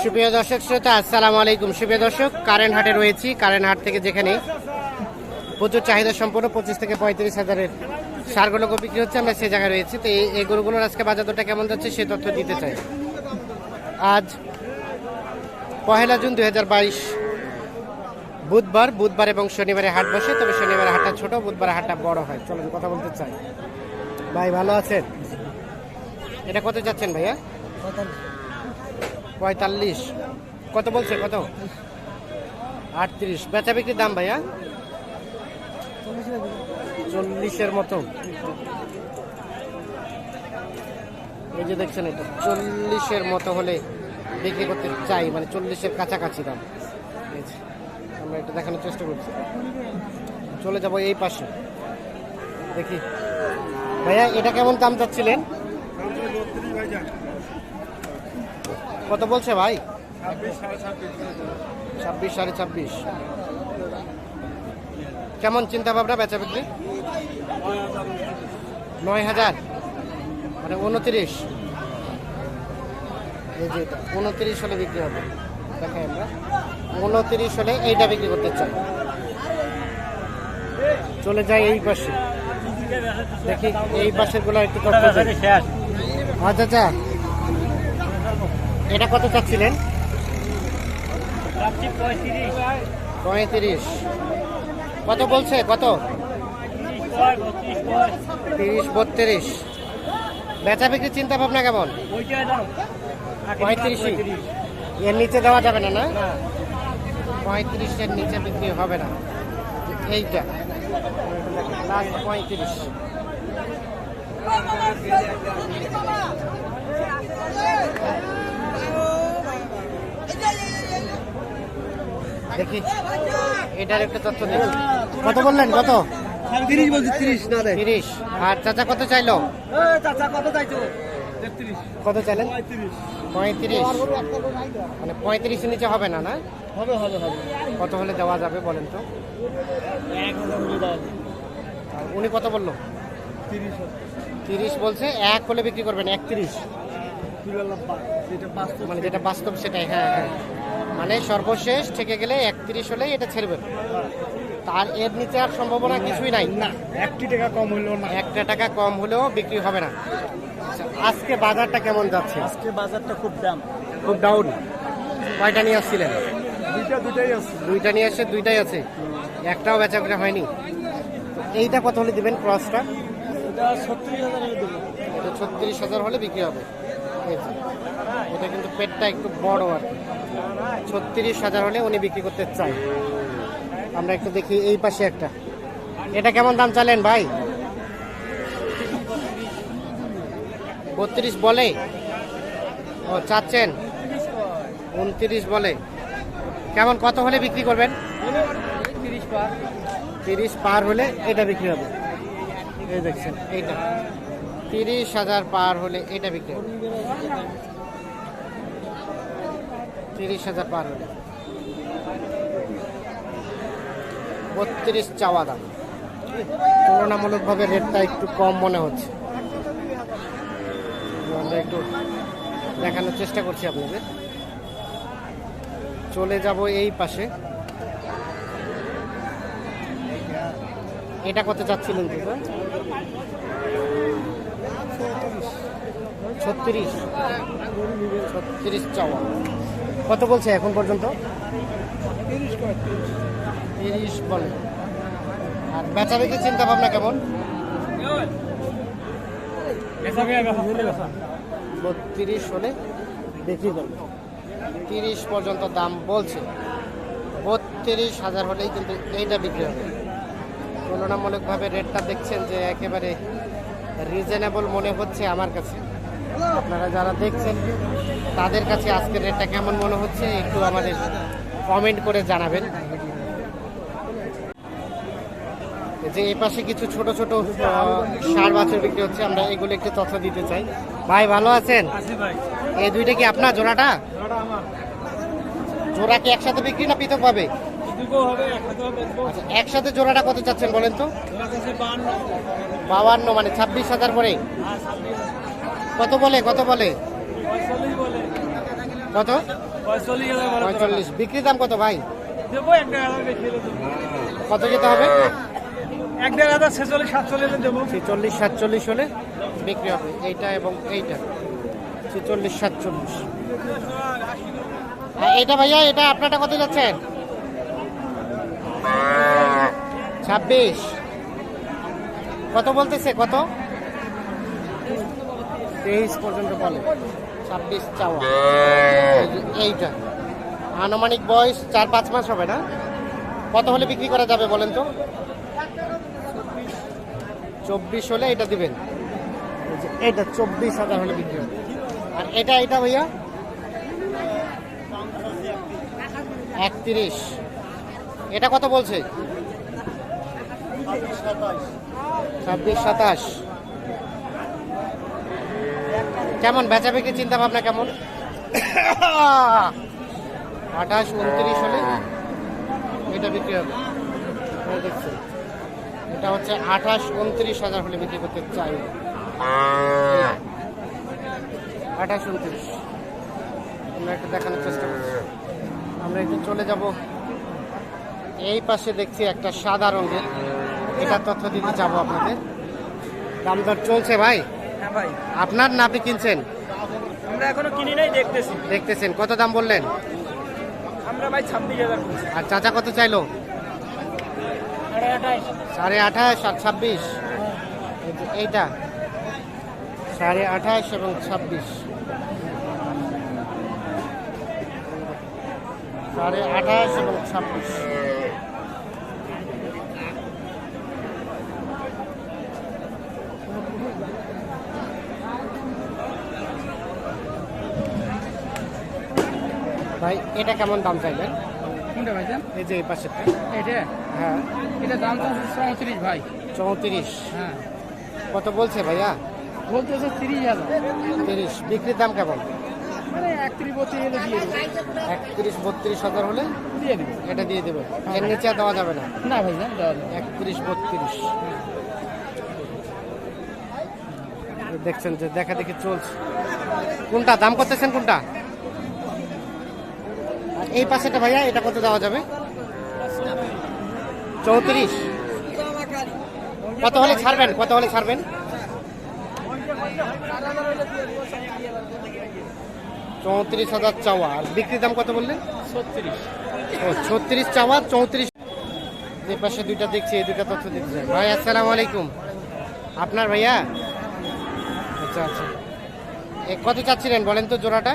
সুপ্রিয় দর্শক শ্রোতা, আসসালামু আলাইকুম। সুপ্রিয় দর্শক কারেন্ট হাটে রয়েছি। কারেন্ট হাট থেকে যেখানে প্রচুর চাহিদা সম্পন্ন পঁচিশ থেকে পঁয়ত্রিশ হাজারের সারগুলো বিক্রি হচ্ছে, আমরা সেই জায়গায় রয়েছি। তো এই গরুগুলোর আজকে বাজার দরটা কেমন যাচ্ছে, সে তথ্য দিতে চাই। আজ পহেলা জুন দু হাজার বাইশ, বুধবার বুধবার এবং শনিবারে হাট বসে, তবে শনিবারে হাটটা ছোট, বুধবার হাটটা বড় হয়। চলুন, কথা বলতে চাই। ভাই, ভালো আছেন? এটা কত যাচ্ছেন ভাইয়া? পঁয়তাল্লিশ। কত বলছে, কত? আটত্রিশ। বেচা বিক্রির দাম ভাইয়া? চল্লিশের মতো। এই যে দেখছেন এটা, চল্লিশের মতো হলে বিক্রি করতে চাই মানে চল্লিশের কাছাকাছি দাম। আমরা এটা দেখানোর চেষ্টা করছি। চলে যাব এই পাশে। দেখি। ভাইয়া, এটা কেমন দাম চাচ্ছিলেন? কত বলছে ভাই? ছাব্বিশ সাড়ে ছাব্বিশ। কেমন চিন্তা ভাবনা বেচা বিক্রি? নয় হাজার। মানে উনত্রিশ। এই যে এটা উনত্রিশ হলে বিক্রি হবে। দেখাই আমরা। উনত্রিশ হলে এইটা বিক্রি করতে চাই। চলে যাই এই পাশে। দেখি এই পাশেরগুলো একটু তথ্য আচ্ছা আচ্ছা। এটা কত চাচ্ছিলেন? পঁয়ত্রিশ। কত বলছে? কত? তিরিশ বত্রিশ। বেচা বিক্রি চিন্তা ভাবনা কেমন? পঁয়ত্রিশই। এর নিচে দেওয়া যাবে না না? পঁয়ত্রিশের নিচে বিক্রি হবে না। এইটা। লাস্ট পঁয়ত্রিশ। দেখি। এটার একটা তথ্য দেখি। কত বললেন? কত? তিরিশ বলছি তিরিশ না তিরিশ। আর চাচা কত চাইলো? চাচা কত চাইছো? কত চাইলেন? পঁয়ত্রিশ। মানে পঁয়ত্রিশের নিচে হবে না না? হবে হবে হবে। কত হলে দেওয়া যাবে বলেন তো? উনি কত বলল? তিরিশ। তিরিশ বলছে এক হলে বিক্রি করবেন একত্রিশ। মানে যেটা বাস্তব সেটাই হ্যাঁ হ্যাঁ। মানে সর্বশেষ থেকে গেলে একত্রিশ হলে এটা ছেড়বেন তার এর নিচে আর সম্ভাবনা কিছুই নাই। না একটি টাকা কম হলেও না। একটা টাকা কম হলেও বিক্রি হবে না। আজকে বাজারটা কেমন যাচ্ছে? আজকে বাজারটা খুব দাম। খুব ডাউন কয়টা নিয়ে আসছিলেন? দুইটা দুইটাই আছে। দুইটা নিয়ে আসছে দুইটাই আছে। একটাও বেচা কেনা হয়নি। এইটা কত হলে দিবেন ক্রসটা এটা ছত্রিশ হাজার এটা ছত্রিশ হাজার হলে বিক্রি হবে। এটা কিন্তু পেটটা একটু বড় আর কি। ছত্রিশ হাজার হলে উনি বিক্রি করতে চাই আমরা একটু দেখি এই পাশে একটা। এটা কেমন দাম চালেন ভাই? বত্রিশ বলে? ও, চাচ্ছেন? উনত্রিশ বলে। কেমন, কত হলে বিক্রি করবেন? তিরিশ পার হলে এটা বিক্রি হবে। এই দেখছেন, এইটা। তিরিশ হাজার পার হলে এটা বিক্রি হবে। তিরিশ হাজার পার হলে। বত্রিশ চাওয়া দাম। তুলনামূলকভাবে রেটটা একটু কম মনে হচ্ছে। আমরা একটু দেখানোর চেষ্টা করছি আপনাদের। চলে যাব এই পাশে। এটা কত চাচ্ছিলেন ছত্রিশ। ছত্রিশ চাওয়া। কত বলছে এখন পর্যন্ত? তিরিশ বলে। আর বেচা বিক্রি চিন্তা ভাবনা কেমন? বত্রিশ হলে বিক্রি করবে। তিরিশ পর্যন্ত দাম বলছে। বত্রিশ হাজার হলেই কিন্তু এইটা বিক্রি হবে। তুলনামূলকভাবে রেটটা দেখছেন যে একেবারে রিজনেবল মনে হচ্ছে আমার কাছে। আপনারা যারা দেখছেন তাদের কাছে আজকের রেটটা কেমন মনে হচ্ছে একটু আমাদের কমেন্ট করে জানাবেন। যে এই পাশে কিছু ছোট ছোট সার বাছুর বিক্রি হচ্ছে আমরা এগুলো একটু তথ্য দিতে চাই। ভাই ভালো আছেন? এই দুইটা কি আপনার জোড়াটা? জোড়া কি একসাথে বিক্রি না পৃথক পাবে একসাথে আচ্ছা জোড়াটা কত চাচ্ছেন বলেন তো? বাবান্ন মানে ছাব্বিশ হাজার করে। কত বলে কত বলে? কত? পঁয়তাল্লিশ হাজার বারো পঁয়তাল্লিশ। বিক্রি দাম কত ভাই? দেবো কত যেতে হবে? এক দেড় হাজার ছেচল্লিশ সাতচল্লিশ দেবো। ছেচল্লিশ সাতচল্লিশ হলে বিক্রি হবে। এইটা এবং এইটা। ছেচল্লিশ সাতচল্লিশ। আর এটা ভাইয়া এটা আপনারটা কত যাচ্ছেন ছাব্বিশ। কত বলতেছে? কত? তেইশ পর্যন্ত বলে। ছাব্বিশ চাওয়া। এইটা। আনুমানিক বয়স চার পাঁচ মাস হবে না? কত হলে বিক্রি করা যাবে বলেন তো? চব্বিশ হলে এটা দিবেন। এটা চব্বিশ হাজার হলে বিক্রি হবে। আর এটা এটা ভাইয়া? একত্রিশ। এটা কত বলছে? ছাব্বিশ সাতাশ। কেমন, বেচা বিক্রি চিন্তা ভাবনা কেমন? আঠাশ, উনত্রিশ হলে এটা বিক্রি হবে। এই দেখছেন এটা হচ্ছে আঠাশ, উনত্রিশ হাজার হলে বিক্রি করতে চাই। আঠাশ, উনত্রিশ। আমরা একটু দেখানোর চেষ্টা করছি আমরা একটু চলে যাব। এই পাশে দেখছি একটা সাদা রঙের। এটা তথ্য দিতে যাব আপনাদের। দাম দর চলছে ভাই। আপনার না আপনি কিনছেন? আমরা এখনও কিনি নাই দেখতেছি। দেখতেছেন। কত দাম বললেন? আমরা ভাই ছাব্বিশ হাজার আর চাচা কত চাইলো? সাড়ে আঠাশ আর ছাব্বিশ? এইটা। সাড়ে আঠাশ এবং ছাব্বিশ। সাড়ে আঠাশ এবং ছাব্বিশ ভাই এটা কেমন দাম চাইবেন? কোনটা ভাই এই যে এই পাশেরটা। এটা হ্যাঁ। এটা দাম তো চৌত্রিশ ভাই। চৌত্রিশ। হ্যাঁ। কত বলছে ভাইয়া? বলতেছে তিরিশ হাজার। তিরিশ। বিক্রির দাম কেমন? মানে একত্রিশ বত্রিশ হাজার হলে দিয়ে দেবো। এটা দিয়ে দেবে। এর নিচে দেওয়া যাবে না। না ভাই একত্রিশ বত্রিশ। দেখছেন যে দেখা দেখি চলছে। কোনটা? দাম করতেছেন কোনটা? এই পাশেটা ভাইয়া এটা কত দেওয়া যাবে? চৌত্রিশ। কত হলে ছাড়বেন? কত হলে ছাড়বেন? চৌত্রিশ হাজার চাওয়া। আর বিক্রির দাম কত বললেন? ছত্রিশ। ও ছত্রিশ চাওয়া চৌত্রিশ। যে পাশে দুইটা দেখছি এই দুইটা তথ্য দিতে চাই ভাই আসসালামু আলাইকুম। আপনার ভাইয়া? আচ্ছা আচ্ছা। কত চাচ্ছিলেন বলেন তো জোড়াটা?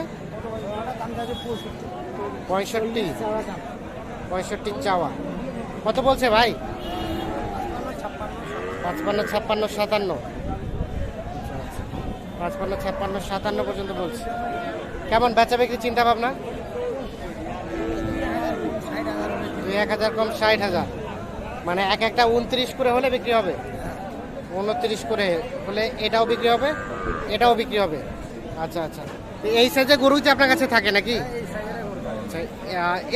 পঁয়ষট্টি। পঁয়ষট্টি চাওয়া। কত বলছে ভাই? পাঁচপান্ন, ছাপ্পান্ন, সাতান্ন। পাঁচপান্ন, ছাপ্পান্ন, সাতান্ন পর্যন্ত বলছে। কেমন বেচা বিক্রি চিন্তা ভাবনা? দুই এক হাজার কম ষাট হাজার। মানে এক একটা উনত্রিশ করে হলে বিক্রি হবে। উনত্রিশ করে হলে এটাও বিক্রি হবে, এটাও বিক্রি হবে। আচ্ছা আচ্ছা। এই সাইজে গরুই তো আপনার কাছে থাকে নাকি? আচ্ছা,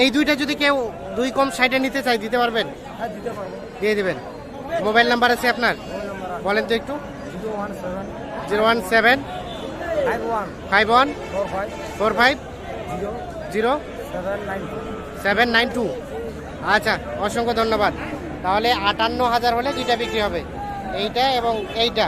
এই দুইটা যদি কেউ দুই কম সাইডে নিতে চাই দিতে পারবেন? হ্যাঁ দিয়ে দিবেন। মোবাইল নাম্বার আছে আপনার? বলেন তো একটু। Zero one seven five one four five zero seven nine two. আচ্ছা অসংখ্য ধন্যবাদ। তাহলে আটান্ন হাজার হলে দুইটা বিক্রি হবে। এইটা এবং এইটা।